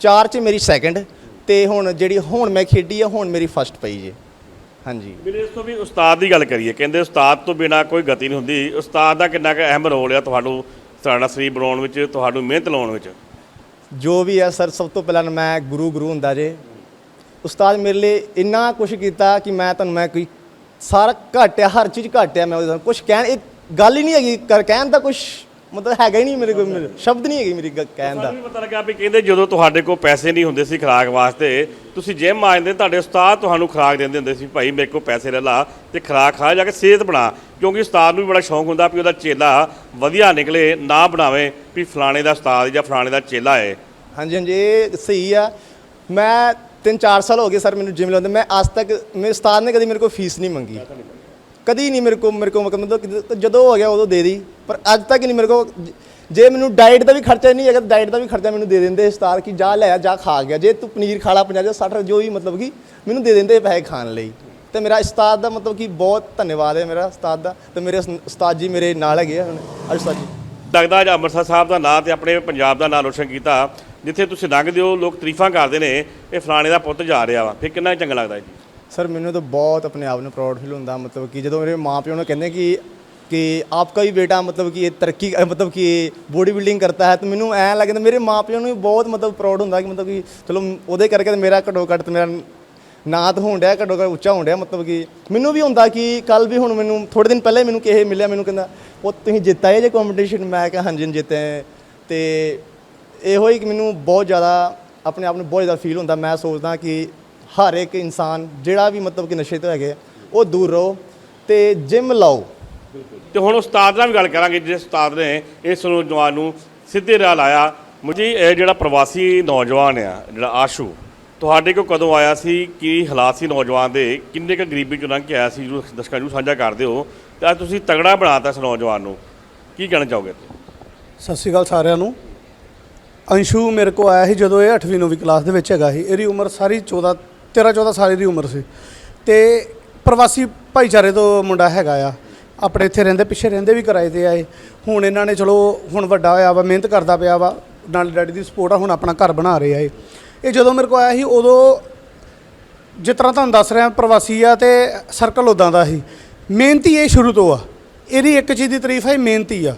ਚਾਰ 'ਚ ਮੇਰੀ ਸੈਕੰਡ ਤੇ ਹੁਣ ਜਿਹੜੀ ਹੁਣ ਮੈਂ ਖੇਡੀ ਆ ਹੁਣ ਮੇਰੀ ਫਸਟ ਪਈ ਜੇ। ਹਾਂਜੀ। ਮੈਨੂੰ ਇਸ ਤੋਂ ਵੀ ਉਸਤਾਦ ਦੀ ਗੱਲ ਕਰੀਏ ਕਹਿੰਦੇ ਉਸਤਾਦ ਤੋਂ ਬਿਨਾ ਕੋਈ ਗਤੀ ਨਹੀਂ ਹੁੰਦੀ। ਉਸਤਾਦ ਦਾ ਕਿੰਨਾ ਕੁ ਅਹਿਮ ਰੋਲ ਆ ਤੁਹਾਨੂੰ ਤੁਹਾਡਾ ਸਰੀਰ ਬਣਾਉਣ ਵਿੱਚ ਤੁਹਾਨੂੰ ਮਿਹਨਤ ਲਾਉਣ ਵਿੱਚ? ਜੋ ਵੀ ਹੈ ਸਰ ਸਭ ਤੋਂ ਪਹਿਲਾਂ ਮੈਂ ਗੁਰੂ ਗੁਰੂ ਹੁੰਦਾ ਜੇ। ਉਸਤਾਦ ਮੇਰੇ ਲਈ ਇੰਨਾ ਕੁਝ ਕੀਤਾ ਕਿ ਮੈਂ ਤੁਹਾਨੂੰ ਮੈਂ ਕੋਈ ਸਾਰਾ ਘੱਟ ਆ ਹਰ ਚੀਜ਼ ਘੱਟ ਆ ਮੈਂ ਉਹਦੇ ਕੁਝ ਕਹਿਣ ਇਹ ਗੱਲ ਹੀ ਨਹੀਂ ਹੈਗੀ। ਕਰ ਕਹਿਣ ਦਾ ਕੁਝ ਮਤਲਬ ਹੈਗਾ ਹੀ ਨਹੀਂ ਮੇਰੇ ਕੋਲ ਸ਼ਬਦ ਨਹੀਂ ਹੈਗੀ ਮੇਰੀ ਕਹਿਣ ਦਾ। ਵੀ ਪਤਾ ਲੱਗਾ ਵੀ ਕਹਿੰਦੇ ਜਦੋਂ ਤੁਹਾਡੇ ਕੋਲ ਪੈਸੇ ਨਹੀਂ ਹੁੰਦੇ ਸੀ ਖੁਰਾਕ ਵਾਸਤੇ ਤੁਸੀਂ ਜਿਮ ਆ ਜਾਂਦੇ ਤੁਹਾਡੇ ਉਸਤਾਦ ਤੁਹਾਨੂੰ ਖੁਰਾਕ ਦਿੰਦੇ ਹੁੰਦੇ ਸੀ ਭਾਈ ਮੇਰੇ ਕੋਲ ਪੈਸੇ ਲੈ ਲਾ ਤੇ ਖੁਰਾਕ ਖਾ ਜਾ ਕੇ ਸਿਹਤ ਬਣਾ। ਕਿਉਂਕਿ ਉਸਤਾਦ ਨੂੰ ਵੀ ਬੜਾ ਸ਼ੌਂਕ ਹੁੰਦਾ ਵੀ ਉਹਦਾ ਚੇਲਾ ਵਧੀਆ ਨਿਕਲੇ ਨਾ ਬਣਾਵੇ ਵੀ ਫਲਾਣੇ ਦਾ ਉਸਤਾਦ ਜਾਂ ਫਲਾਣੇ ਦਾ ਚੇਲਾ ਹੈ ਹਾਂਜੀ ਹਾਂਜੀ ਇਹ ਸਹੀ ਆ। ਮੈਂ 3-4 ਸਾਲ ਹੋ ਗਏ ਸਰ ਮੈਨੂੰ ਜਿਮ ਲਾਉਂਦੇ ਮੈਂ ਅੱਜ ਤੱਕ ਮੇਰੇ ਉਸਤਾਦ ਨੇ ਕਦੀ ਮੇਰੇ ਕੋਲ ਫੀਸ ਨਹੀਂ ਮੰਗੀ। ਕਦੀ ਨਹੀਂ ਮੇਰੇ ਕੋਲ ਮੇਰੇ ਕੋਲ ਮਤਲਬ ਜਦੋਂ ਹੋ ਗਿਆ ਉਦੋਂ ਦੇ ਦੀ ਪਰ ਅੱਜ ਤੱਕ ਨਹੀਂ ਮੇਰੇ ਕੋਲ ਜੇ ਮੈਨੂੰ ਡਾਈਟ ਦਾ ਵੀ ਖਰਚਾ ਨਹੀਂ ਹੈਗਾ ਡਾਈਟ ਦਾ ਵੀ ਖਰਚਾ ਮੈਨੂੰ ਦੇ ਦਿੰਦੇ ਉਸਤਾਦ ਕਿ ਜਾ ਲੈ ਆ, ਜਾ ਖਾ ਗਿਆ। ਜੇ ਤੂੰ ਪਨੀਰ ਖਾ ਲਾ 50 ਜਾਂ 60 ਜੋ ਵੀ ਮਤਲਬ ਕਿ ਮੈਨੂੰ ਦੇ ਦਿੰਦੇ ਪੈਸੇ ਖਾਣ ਲਈ। ਤੇ ਮੇਰਾ ਉਸਤਾਦ ਦਾ ਮਤਲਬ ਕਿ ਬਹੁਤ ਧੰਨਵਾਦ ਹੈ ਮੇਰਾ ਉਸਤਾਦ ਦਾ। ਤੇ ਮੇਰੇ ਉਸ- ਉਸਤਾਦ ਜੀ ਮੇਰੇ ਨਾਲ ਹੈਗੇ ਆ ਹੁਣ। ਜੀ। ਲੱਗਦਾ ਅੱਜ ਅੰਮ੍ਰਿਤਸਰ ਸਾਹਿਬ ਦਾ ਨਾਂ ਤੇ ਆਪਣੇ ਪੰਜਾਬ ਦਾ ਨਾਂ ਰੋਸ਼ਨ ਕੀਤਾ। ਜਿੱਥੇ ਤੁਸੀਂ ਲੰਘਦੇ ਹੋ ਲੋਕ ਤਰੀਫਾਂ ਕਰਦੇ ਨੇ, ਇਹ ਫਲਾਣੇ ਦਾ ਪੁੱਤ ਜਾ ਰਿਹਾ ਵਾ। ਫਿਰ ਕਿੰਨਾ ਚੰਗਾ ਲੱਗਦਾ ਜੀ? ਸਰ, ਮੈਨੂੰ ਤਾਂ ਬਹੁਤ ਆਪਣੇ ਆਪ ਨੂੰ ਪ੍ਰਾਊਡ ਫੀਲ ਹੁੰਦਾ, ਮਤਲਬ ਕਿ ਜਦੋਂ ਮੇਰੇ ਮਾਪਿਓ ਨੇ ਕਹਿੰਦੇ ਕਿ ਕਿ ਆਪਕਾ ਵੀ ਬੇਟਾ ਮਤਲਬ ਕਿ ਇਹ ਤਰੱਕੀ, ਮਤਲਬ ਕਿ ਬੋਡੀ ਬਿਲਡਿੰਗ ਕਰਤਾ ਹੈ, ਤਾਂ ਮੈਨੂੰ ਐਂ ਲੱਗਦਾ, ਮੇਰੇ ਮਾਪਿਆਂ ਨੂੰ ਵੀ ਬਹੁਤ ਮਤਲਬ ਪ੍ਰਾਊਡ ਹੁੰਦਾ ਕਿ ਮਤਲਬ ਕਿ ਚਲੋ ਉਹਦੇ ਕਰਕੇ ਤਾਂ ਮੇਰਾ ਘੱਟੋ ਘੱਟ ਮੇਰਾ ਨਾਂ ਹੋਣ ਡਿਆ, ਘੱਟੋ ਘੱਟ ਉੱਚਾ ਹੋਣ ਡਿਆ, ਮਤਲਬ ਕਿ ਮੈਨੂੰ ਵੀ ਹੁੰਦਾ ਕਿ ਕੱਲ ਵੀ ਹੁਣ ਮੈਨੂੰ ਥੋੜੇ ਦਿਨ ਪਹਿਲਾਂ ਹੀ ਮੈਨੂੰ ਕਿਸੇ ਮਿਲਿਆ, ਮੈਨੂੰ ਕਹਿੰਦਾ ਉਹ ਤੁਸੀਂ ਜਿੱਤਾ ਹੈ ਜੇ ਕੰਪੀਟੀਸ਼ਨ ਮੈਂ ਕਿਹਾ, ਹਾਂਜੀ, ਜਿੱਤੇ ਤੇ ਇਹੋ ਹੀ ਕਿ ਮੈਨੂੰ ਬਹੁਤ ਜ਼ਿਆਦਾ ਆਪਣੇ ਆਪ ਨੂੰ ਬਹੁਤ ਜ਼ਿਆਦਾ ਫੀਲ ਹੁੰਦਾ। ਮੈਂ ਸੋਚਦਾ ਕਿ ਹਰ ਇੱਕ ਇਨਸਾਨ ਜਿਹੜਾ ਵੀ ਮਤਲਬ ਕਿ ਨਸ਼ੇ ਤੋਂ ਹੈਗੇ ਆ, ਉਹ ਦੂਰ ਰਹੋ ਤੇ ਜਿਮ ਲਾਓ। ਤੇ ਹੁਣ ਉਸਤਾਦ ਨਾਲ ਵੀ ਗੱਲ ਕਰਾਂਗੇ ਜਿਸ ਉਸਤਾਦ ਨੇ ਇਸ ਨੌਜਵਾਨ ਨੂੰ ਸਿੱਧੇ ਰਾਹ ਲਾਇਆ। ਮੁਝੇ ਇਹ ਜਿਹੜਾ ਪ੍ਰਵਾਸੀ ਨੌਜਵਾਨ ਆ ਜਿਹੜਾ ਆਸ਼ੂ ਤੁਹਾਡੇ ਕੋਲ ਕਦੋਂ ਆਇਆ ਸੀ? ਕੀ ਹਾਲਾਤ ਸੀ ਨੌਜਵਾਨ ਦੇ? ਕਿੰਨੇ ਕੁ ਗਰੀਬੀ ਚੋਂ ਲੰਘ ਕੇ ਆਇਆ ਸੀ? ਜੋ ਦਰਸ਼ਕਾਂ ਨੂੰ ਸਾਂਝਾ ਕਰਦੇ ਹੋ ਤੇ ਅੱਜ ਤੁਸੀਂ ਤਗੜਾ ਬਣਾਤਾ ਇਸ ਨੌਜਵਾਨ ਨੂੰ। ਕੀ ਕਹਿਣਾ ਚਾਹੋਗੇ? ਸਤਿ ਸ਼੍ਰੀ ਅਕਾਲ ਸਾਰਿਆਂ ਨੂੰ। ਅੰਸ਼ੂ ਮੇਰੇ ਕੋ ਆਇਆ ਸੀ ਜਦੋਂ ਇਹ 8ਵੀਂ 9ਵੀਂ ਕਲਾਸ ਦੇ ਵਿੱਚ ਹੈਗਾ ਸੀ। ਇਹਦੀ ਉਮਰ ਸਾਰੀ 14 13 14 ਸਾਲ ਦੀ ਉਮਰ ਸੀ। ਤੇ ਪ੍ਰਵਾਸੀ ਭਾਈਚਾਰੇ ਤੋਂ ਮੁੰਡਾ ਹੈਗਾ ਆ। ਆਪਣੇ ਇੱਥੇ ਰਹਿੰਦੇ, ਪਿੱਛੇ ਰਹਿੰਦੇ ਵੀ ਕਿਰਾਏ ਤੇ ਆਏ। ਹੁਣ ਇਹਨਾਂ ਨੇ ਚਲੋ, ਹੁਣ ਵੱਡਾ ਹੋਇਆ ਵਾ, ਮਿਹਨਤ ਕਰਦਾ ਪਿਆ ਵਾ। ਨਾਲ ਡੈਡੀ ਦੀ ਸਪੋਰਟ ਆ, ਹੁਣ ਆਪਣਾ ਘਰ ਬਣਾ ਰਿਹਾ ਏ। ਇਹ ਜਦੋਂ ਮੇਰੇ ਕੋ ਆਇਆ ਸੀ, ਉਦੋਂ ਜਿਸ ਤਰ੍ਹਾਂ ਤੁਹਾਨੂੰ ਦੱਸ ਰਿਹਾ, ਪ੍ਰਵਾਸੀ ਆ ਤੇ ਸਰਕਲ ਉਦਾਂ ਦਾ ਸੀ। ਮਿਹਨਤੀ ਇਹ ਸ਼ੁਰੂ ਤੋਂ ਆ। ਇਹਦੀ ਇੱਕ ਚੀਜ਼ ਦੀ ਤਾਰੀਫ ਹੈ ਮਿਹਨਤੀ ਆ।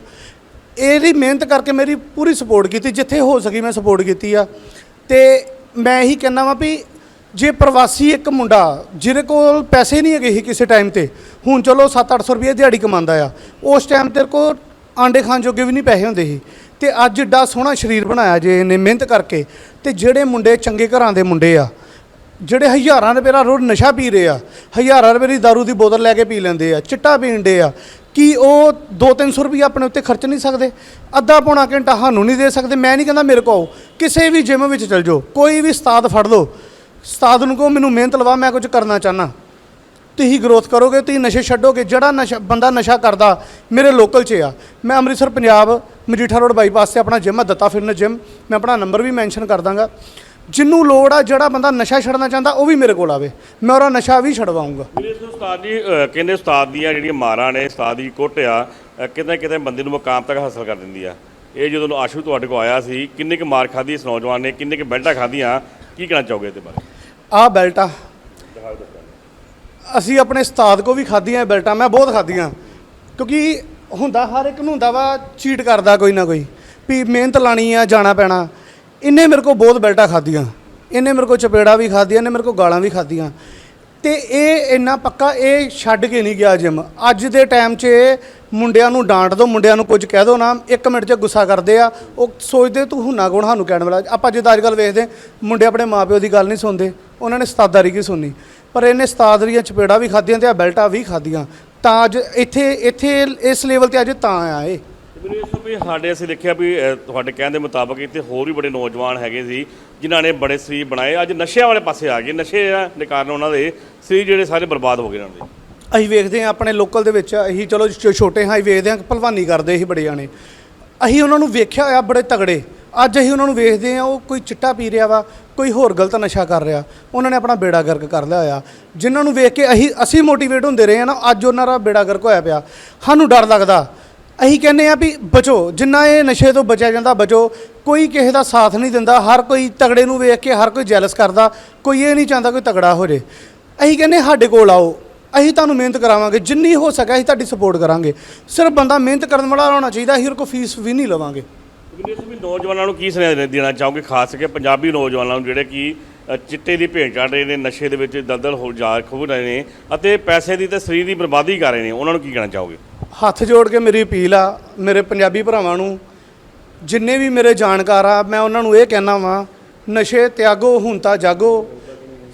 ਇਹਦੀ ਮਿਹਨਤ ਕਰਕੇ ਮੇਰੀ ਪੂਰੀ ਸਪੋਰਟ ਕੀਤੀ, ਜਿੱਥੇ ਹੋ ਸਕੀ ਮੈਂ ਸਪੋਰਟ ਕੀਤੀ ਆ। ਤੇ ਮੈਂ ਇਹੀ ਕਹਿੰਦਾ ਵਾਂ ਵੀ ਜੇ ਪ੍ਰਵਾਸੀ ਇੱਕ ਮੁੰਡਾ, ਜਿਹਦੇ ਕੋਲ ਪੈਸੇ ਨਹੀਂ ਹੈਗੇ ਸੀ ਕਿਸੇ ਟਾਈਮ ਤੇ, ਹੁਣ ਚਲੋ 7-800 ਰੁਪਏ ਦਿਹਾੜੀ ਕਮਾਉਂਦਾ ਆ, ਉਸ ਟਾਈਮ ਤੇਰੇ ਕੋਲ ਆਂਡੇ ਖਾਣ ਜੋਗੇ ਵੀ ਨਹੀਂ ਪੈਸੇ ਹੁੰਦੇ ਸੀ। ਤੇ ਅੱਜ ਏਡਾ ਸੋਹਣਾ ਸਰੀਰ ਬਣਾਇਆ ਜੇ ਇਹਨੇ ਮਿਹਨਤ ਕਰਕੇ, ਤੇ ਜਿਹੜੇ ਮੁੰਡੇ ਚੰਗੇ ਘਰਾਂ ਦੇ ਮੁੰਡੇ ਆ, ਜਿਹੜੇ ਹਜ਼ਾਰਾਂ ਰੁਪਏ ਦਾ ਰੋਜ਼ ਨਸ਼ਾ ਪੀ ਰਹੇ ਆ, ਹਜ਼ਾਰਾਂ ਰੁਪਏ ਦੀ ਦਾਰੂ ਦੀ ਬੋਤਲ ਲੈ ਕੇ ਪੀ ਲੈਂਦੇ ਆ, ਚਿੱਟਾ ਪੀਂਦੇ ਆ ਕਿ ਉਹ 2-300 ਰੁਪਏ ਆਪਣੇ ਉੱਤੇ ਖਰਚ ਨਹੀਂ ਸਕਦੇ? ਅੱਧਾ ਪੌਣਾ ਘੰਟਾ ਸਾਨੂੰ ਨਹੀਂ ਦੇ ਸਕਦੇ। ਮੈਂ ਨਹੀਂ ਕਹਿੰਦਾ ਮੇਰੇ ਕੋਲ ਆਓ। ਕਿਸੇ ਵੀ ਜਿਮ ਵਿੱਚ ਚਲ ਜਾਓ। ਕੋਈ ਵੀ ਉਸਤਾਦ ਫੜ ਲਓ। ਉਸਤਾਦ ਨੂੰ ਕਹੋ, ਮੈਨੂੰ ਮਿਹਨਤ ਲਵਾ, ਮੈਂ ਕੁਝ ਕਰਨਾ ਚਾਹਨਾ ਤੁਸੀਂ ਗਰੋਥ ਕਰੋਗੇ, ਤੁਸੀਂ ਨਸ਼ੇ ਛੱਡੋਗੇ। ਜਿਹੜਾ ਨਸ਼ਾ ਬੰਦਾ ਨਸ਼ਾ ਕਰਦਾ, ਮੇਰੇ ਲੋਕਲ 'ਚ ਆ। ਮੈਂ ਅੰਮ੍ਰਿਤਸਰ, ਪੰਜਾਬ, ਮਜੀਠਾ ਰੋਡ ਬਾਈਪਾਸ ਤੇ ਆਪਣਾ ਜਿਮ ਆ, ਦਿੱਤਾ ਫਿਟਨੈਸ ਜਿਮ ਮੈਂ ਆਪਣਾ ਨੰਬਰ ਵੀ ਮੈਂਸ਼ਨ ਕਰ ਦਾਂਗਾ। ਜਿੰਨੂੰ ਲੋੜ ਆ ਜਿਹੜਾ ਬੰਦਾ ਨਸ਼ਾ ਛੱਡਣਾ ਚਾਹੁੰਦਾ ਉਹ ਵੀ ਮੇਰੇ ਕੋਲ ਆਵੇ। ਮੈਂ ਉਹਦਾ ਨਸ਼ਾ ਵੀ ਛਡਵਾਉਂਗਾ। ਮੇਰੇ ਇਸ ਉਸਤਾਦ ਜੀ ਅਹ ਕਹਿੰਦੇ ਉਸਤਾਦ ਦੀਆਂ ਜਿਹੜੀਆਂ ਮਾਰਾਂ ਨੇ ਉਸਤਾਦ ਦੀ ਕੁੱਟ ਆ ਅਹ ਕਿਤੇ ਕਿਤੇ ਬੰਦੇ ਨੂੰ ਮੁਕਾਮ ਤੱਕ ਹਾਸਲ ਕਰ ਦਿੰਦੀ ਆ। ਇਹ ਜਦੋਂ ਆਸ਼ੂ ਤੁਹਾਡੇ ਕੋਲ ਆਇਆ ਸੀ ਕਿੰਨੇ ਕੁ ਮਾਰ ਖਾਧੀ ਇਸ ਨੌਜਵਾਨ ਨੇ ਕਿੰਨੇ ਕੁ ਬੈਲਟਾਂ ਖਾਧੀਆਂ ਕੀ ਕਹਿਣਾ ਚਾਹੋਗੇ ਇਹਦੇ ਬਾਰੇ? ਆਹ ਬੈਲਟਾਂ। ਅਸੀਂ ਆਪਣੇ ਉਸਤਾਦ ਕੋ ਵੀ ਖਾਧੀਆਂ ਇਹ ਬੈਲਟਾਂ ਮੈਂ ਬਹੁਤ ਖਾਧੀਆਂ। ਕਿਉਂਕਿ ਹੁੰਦਾ ਹਰ ਇੱਕ ਨੂੰ ਹੁੰਦਾ ਵਾ ਚੀਟ ਕਰਦਾ ਕੋਈ ਨਾ ਕੋਈ। ਵੀ ਮਿਹਨਤ ਲਾਣੀ ਆ ਜਾਣਾ ਪੈਣਾ। ਇਹਨੇ ਮੇਰੇ ਕੋ ਬਹੁਤ ਬੈਲਟਾਂ ਖਾਧੀਆਂ। ਇਹਨੇ ਮੇਰੇ ਕੋ ਚਪੇੜਾ ਵੀ ਖਾਧੀਆਂ, ਇਹਨੇ ਮੇਰੇ ਕੋ ਗਾਲਾਂ ਵੀ ਖਾਧੀਆਂ। ਤੇ ਇਹ ਇੰਨਾ ਪੱਕਾ ਇਹ ਛੱਡ ਕੇ ਨਹੀਂ ਗਿਆ ਜਿਮ ਅੱਜ ਦੇ ਟਾਈਮ 'ਚ ਇਹ ਮੁੰਡਿਆਂ ਨੂੰ ਡਾਂਟ ਦੋ, ਮੁੰਡਿਆਂ ਨੂੰ ਕੁਝ ਕਹਿ ਦੋ ਨਾ, ਇੱਕ ਮਿੰਟ 'ਚ ਗੁੱਸਾ ਕਰਦੇ ਆ। ਉਹ ਸੋਚਦੇ, ਤੂੰ ਹੁਣਾ ਗੁਣ ਸਾਨੂੰ ਕਹਿਣ ਵਾਲਾ? ਆਪਾਂ ਜਿੱਦਾਂ ਅੱਜ ਕੱਲ੍ਹ ਵੇਖਦੇ, ਮੁੰਡੇ ਆਪਣੇ ਮਾਪਿਓ ਦੀ ਗੱਲ ਨਹੀਂ ਸੁਣਦੇ। ਉਹਨਾਂ ਨੇ ਸਤਾਦਾਰੀ ਕੀ ਸੁਣਨੀ? ਪਰ ਇਹਨੇ ਉਸਤਾਦ ਦੀਆਂ ਚਪੇੜਾ ਵੀ ਖਾਧੀਆਂ ਤੇ ਆ ਬੈਲਟਾਂ ਵੀ ਖਾਧੀਆਂ। ਤਾਂ ਅੱਜ ਇੱਥੇ ਇੱਥੇ ਇਸ ਲੈਵਲ ਤੇ ਅੱਜ ਤਾਂ ਆਇਆ ਇਹ। ਤੇ ਵੀ ਸਾਡੇ ਅਸੀਂ ਦੇਖਿਆ ਵੀ ਅਹ, ਤੁਹਾਡੇ ਕਹਿਣ ਦੇ ਮੁਤਾਬਕ ਇੱਥੇ ਹੋਰ ਵੀ ਬੜੇ ਨੌਜਵਾਨ ਹੈਗੇ ਸੀ ਜਿਨ੍ਹਾਂ ਨੇ ਬੜੇ ਸਰੀਰ ਬਣਾਏ। ਅੱਜ ਨਸ਼ਿਆਂ ਵਾਲੇ ਪਾਸੇ ਆ ਗਏ। ਨਸ਼ੇ ਦੇ ਕਾਰਨ ਉਹਨਾਂ ਦੇ ਸਰੀਰ ਜਿਹੜੇ ਸਾਰੇ ਬਰਬਾਦ ਹੋ ਗਏ ਉਹਨਾਂ ਦੇ। ਅਸੀਂ ਵੇਖਦੇ ਹਾਂ ਆਪਣੇ ਲੋਕਲ ਦੇ ਵਿੱਚ। ਅਸੀਂ ਚਲੋ ਛ- ਛੋਟੇ ਹਾਂ ਅਸੀਂ ਵੇਖਦੇ ਹਾਂ ਕਿ ਭਲਵਾਨੀ ਕਰਦੇ ਸੀ ਬੜੇ ਜਾਣੇ। ਅਸੀਂ ਉਹਨਾਂ ਨੂੰ ਵੇਖਿਆ ਹੋਇਆ ਬੜੇ ਤਗੜੇ। ਅੱਜ ਅਸੀਂ ਉਹਨਾਂ ਨੂੰ ਵੇਖਦੇ ਹਾਂ ਉਹ ਕੋਈ ਚਿੱਟਾ ਪੀ ਰਿਹਾ ਵਾ ਕੋਈ ਹੋਰ ਗਲਤ ਨਸ਼ਾ ਕਰ ਰਿਹਾ। ਉਹਨਾਂ ਨੇ ਆਪਣਾ ਬੇੜਾ ਗਰਕ ਕਰ ਲਿਆ ਹੋਇਆ। ਜਿਨ੍ਹਾਂ ਨੂੰ ਵੇਖ ਕੇ ਅਸੀਂ ਅਸੀਂ ਮੋਟੀਵੇਟ ਹੁੰਦੇ ਰਹੇ ਹਾਂ ਨਾ ਅੱਜ ਉਹਨਾਂ ਦਾ ਬੇੜਾ ਗਰਕ ਹੋਇਆ ਪਿਆ। ਸਾਨੂੰ ਡਰ ਲੱਗਦਾ। ਅਸੀਂ ਕਹਿੰਦੇ ਆ ਵੀ ਬਚੋ, ਜਿੰਨਾ ਇਹ ਨਸ਼ੇ ਤੋਂ ਬਚਿਆ ਜਾਂਦਾ ਬਚੋ। ਕੋਈ ਕਿਸੇ ਦਾ ਸਾਥ ਨਹੀਂ ਦਿੰਦਾ, ਹਰ ਕੋਈ ਤਗੜੇ ਨੂੰ ਵੇਖ ਕੇ ਹਰ ਕੋਈ ਜੈਲਸ ਕਰਦਾ, ਕੋਈ ਇਹ ਨਹੀਂ ਚਾਹੁੰਦਾ ਕੋਈ ਤਗੜਾ ਹੋ ਜੇ। ਅਸੀਂ ਕਹਿੰਦੇ ਸਾਡੇ ਕੋਲ ਆਓ, ਅਸੀਂ ਤੁਹਾਨੂੰ ਮਿਹਨਤ ਕਰਾਵਾਂਗੇ, ਜਿੰਨੀ ਹੋ ਸਕੇ ਅਸੀਂ ਤੁਹਾਡੀ ਸਪੋਰਟ ਕਰਾਂਗੇ। ਸਿਰਫ ਬੰਦਾ ਮਿਹਨਤ ਕਰਨ ਵਾਲਾ ਹੋਣਾ ਚਾਹੀਦਾ, ਅਸੀਂ ਉਹਦੇ ਕੋਲ ਫੀਸ ਵੀ ਨਹੀਂ ਲਵਾਂਗੇ। ਮੈਨੂੰ ਵੀ ਨੌਜਵਾਨਾਂ ਨੂੰ ਕੀ ਸੁਨੇਹਾ ਦੇਣਾ ਚਾਹੋਗੇ? ਖਾਸ ਕਰਕੇ ਪੰਜਾਬੀ ਨੌਜਵਾਨਾਂ ਨੂੰ, ਜਿਹੜੇ ਕਿ ਚਿੱਟੇ ਦੀ ਭੇਂਟ ਚੜ ਰਹੇ ਨੇ, ਨਸ਼ੇ ਦੇ ਵਿੱਚ ਦਲਦਲ ਹੋ ਜਾ ਖੋ ਰਹੇ ਨੇ, ਅਤੇ ਪੈਸੇ ਦੀ ਤੇ ਸਰੀਰ ਦੀ ਬਰਬਾਦੀ ਕਰ ਰਹੇ ਨੇ, ਉਹਨਾਂ ਨੂੰ ਕੀ ਕਹਿਣਾ ਚਾਹੋਗੇ? ਹੱਥ ਜੋੜ ਕੇ ਮੇਰੀ ਅਪੀਲ ਆ, ਮੇਰੇ ਪੰਜਾਬੀ ਭਰਾਵਾਂ ਨੂੰ, ਜਿੰਨੇ ਵੀ ਮੇਰੇ ਜਾਣਕਾਰ ਆ, ਮੈਂ ਉਹਨਾਂ ਨੂੰ ਇਹ ਕਹਿਣਾ ਵਾਂ, ਨਸ਼ੇ ਤਿਆਗੋ, ਹੁਣ ਤਾਂ ਜਾਗੋ,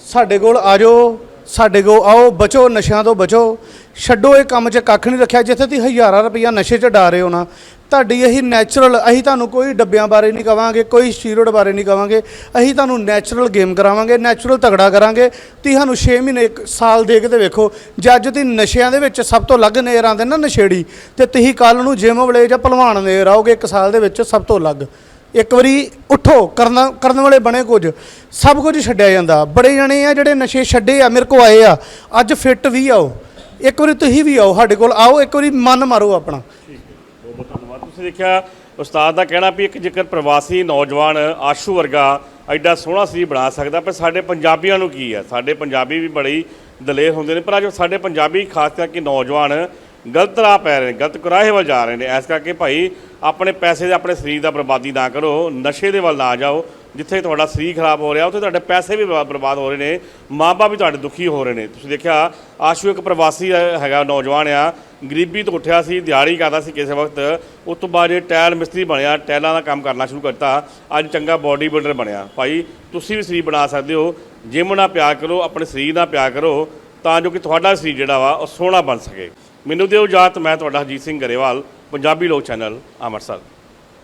ਸਾਡੇ ਕੋਲ ਆ ਜਾਓ ਸਾਡੇ ਕੋਲ ਆਓ, ਬਚੋ, ਨਸ਼ਿਆਂ ਤੋਂ ਬਚੋ, ਛੱਡੋ ਇਹ ਕੰਮ 'ਚ ਕੱਖ ਨਹੀਂ ਰੱਖਿਆ, ਜਿੱਥੇ ਤੁਸੀਂ ਹਜ਼ਾਰਾਂ ਰੁਪਈਆ ਨਸ਼ੇ 'ਚ ਡਾ ਰਹੇ ਹੋ ਨਾ ਤੁਹਾਡੀ ਇਹੀ ਨੈਚੁਰਲ ਅਸੀਂ ਤੁਹਾਨੂੰ ਕੋਈ ਡੱਬਿਆਂ ਬਾਰੇ ਨਹੀਂ ਕਵਾਂਗੇ, ਕੋਈ ਸਟੀਰੋਇਡ ਬਾਰੇ ਨਹੀਂ ਕਵਾਂਗੇ। ਅਸੀਂ ਤੁਹਾਨੂੰ ਨੈਚੁਰਲ ਗੇਮ ਕਰਾਵਾਂਗੇ ਨੈਚੁਰਲ ਤਗੜਾ ਕਰਾਂਗੇ। ਤੁਸੀਂ ਸਾਨੂੰ 6 ਮਹੀਨੇ, ਇੱਕ ਸਾਲ ਦੇ ਕੇ ਤੇ ਵੇਖੋ, ਜੇ ਅੱਜ ਤੁਸੀਂ ਨਸ਼ਿਆਂ ਦੇ ਵਿੱਚ ਸਭ ਤੋਂ ਅਲੱਗ ਨੇਰ ਆਉਂਦੇ ਨਾ ਨਸ਼ੇੜੀ, ਤੇ ਤੁਸੀਂ ਕੱਲ ਨੂੰ ਜਿਮ ਵਾਲੇ ਜਾਂ ਭਲਵਾਨ ਨੇਰ ਆਓਗੇ, ਇੱਕ ਸਾਲ ਦੇ ਵਿੱਚ ਸਭ ਤੋਂ ਅਲੱਗ। ਇੱਕ ਵਾਰੀ ਉੱਠੋ, ਕਰਨ ਕਰਨ ਵਾਲੇ ਬਣੇ ਕੁਝ, ਸਭ ਕੁਝ ਛੱਡਿਆ ਜਾਂਦਾ। ਬੜੇ ਜਣੇ ਆ ਜਿਹੜੇ ਨਸ਼ੇ ਛੱਡੇ ਆ, ਮੇਰੇ ਕੋ ਆਏ ਆ, ਅੱਜ ਫਿੱਟ ਵੀ ਆਓ। ਇੱਕ ਵਾਰੀ ਤੁਸੀਂ ਵੀ ਆਓ ਸਾਡੇ ਕੋਲ, ਆਓ, ਇੱਕ ਵਾਰੀ ਮਨ ਮਾਰੋ ਆਪਣਾ। ਤੁਸੀਂ ਦੇਖਿਆ, ਉਸਤਾਦ ਦਾ ਕਹਿਣਾ ਵੀ ਇੱਕ ਜੇਕਰ ਪ੍ਰਵਾਸੀ ਨੌਜਵਾਨ ਆਸ਼ੂ ਵਰਗਾ ਐਡਾ ਸੋਹਣਾ ਸਰੀਰ ਬਣਾ ਸਕਦਾ, ਪਰ ਸਾਡੇ ਪੰਜਾਬੀਆਂ ਨੂੰ ਕੀ ਹੈ? ਸਾਡੇ ਪੰਜਾਬੀ ਵੀ ਬੜੀ ਦਲੇਰ ਹੁੰਦੇ ਨੇ, ਪਰ ਅੱਜ ਸਾਡੇ ਪੰਜਾਬੀ ਖਾਸ ਕਰਕੇ ਨੌਜਵਾਨ ਗਲਤ ਰਾਹ ਪੈ ਰਹੇ ਨੇ, ਗਲਤ ਕੁਰਾਹੇ ਵੱਲ ਜਾ ਰਹੇ ਨੇ। ਇਸ ਕਰਕੇ ਭਾਈ, ਆਪਣੇ ਪੈਸੇ ਦੇ, ਆਪਣੇ ਸਰੀਰ ਦਾ ਬਰਬਾਦੀ ਨਾ ਕਰੋ, ਨਸ਼ੇ ਦੇ ਵੱਲ ਨਾ ਜਾਓ। ਜਿੱਥੇ ਤੁਹਾਡਾ ਸਰੀਰ ਖਰਾਬ ਹੋ ਰਿਹਾ, ਉੱਥੇ ਤੁਹਾਡੇ ਪੈਸੇ ਵੀ ਬਰਬਾਦ ਹੋ ਰਹੇ ਨੇ ਮਾਪੇ ਵੀ ਤੁਹਾਡੇ ਦੁਖੀ ਹੋ ਰਹੇ ਨੇ। ਤੁਸੀਂ ਦੇਖਿਆ, ਆਸ਼ੂ ਇੱਕ ਪ੍ਰਵਾਸੀ ਹੈਗਾ, ਨੌਜਵਾਨ ਆ, ਗਰੀਬੀ ਤੋਂ ਉੱਠਿਆ ਸੀ, ਦਿਹਾੜੀ ਕਰਦਾ ਸੀ ਕਿਸੇ ਵਕਤ, ਉਸ ਤੋਂ ਬਾਅਦ ਇਹ ਟਾਇਲ ਮਿਸਤਰੀ ਬਣਿਆ ਟਾਇਲਾਂ ਦਾ ਕੰਮ ਕਰਨਾ ਸ਼ੁਰੂ ਕਰਤਾ, ਅੱਜ ਚੰਗਾ ਬਾਡੀ ਬਿਲਡਰ ਬਣਿਆ। ਭਾਈ, ਤੁਸੀਂ ਵੀ ਸਰੀਰ ਬਣਾ ਸਕਦੇ ਹੋ ਜਿਮ ਨਾਲ ਪਿਆਰ ਕਰੋ, ਆਪਣੇ ਸਰੀਰ ਨਾਲ ਪਿਆਰ ਕਰੋ, ਤਾਂ ਜੋ ਕਿ ਤੁਹਾਡਾ ਸਰੀਰ ਜਿਹੜਾ ਵਾ, ਉਹ ਸੋਹਣਾ ਬਣ ਸਕੇ। ਮੈਨੂੰ ਦਿਓ ਇਜਾਜ਼ਤ, ਮੈਂ ਤੁਹਾਡਾ ਹਰਜੀਤ ਸਿੰਘ ਗਰੇਵਾਲ, ਪੰਜਾਬੀ ਲੋਕ ਚੈਨਲ, ਅੰਮ੍ਰਿਤਸਰ।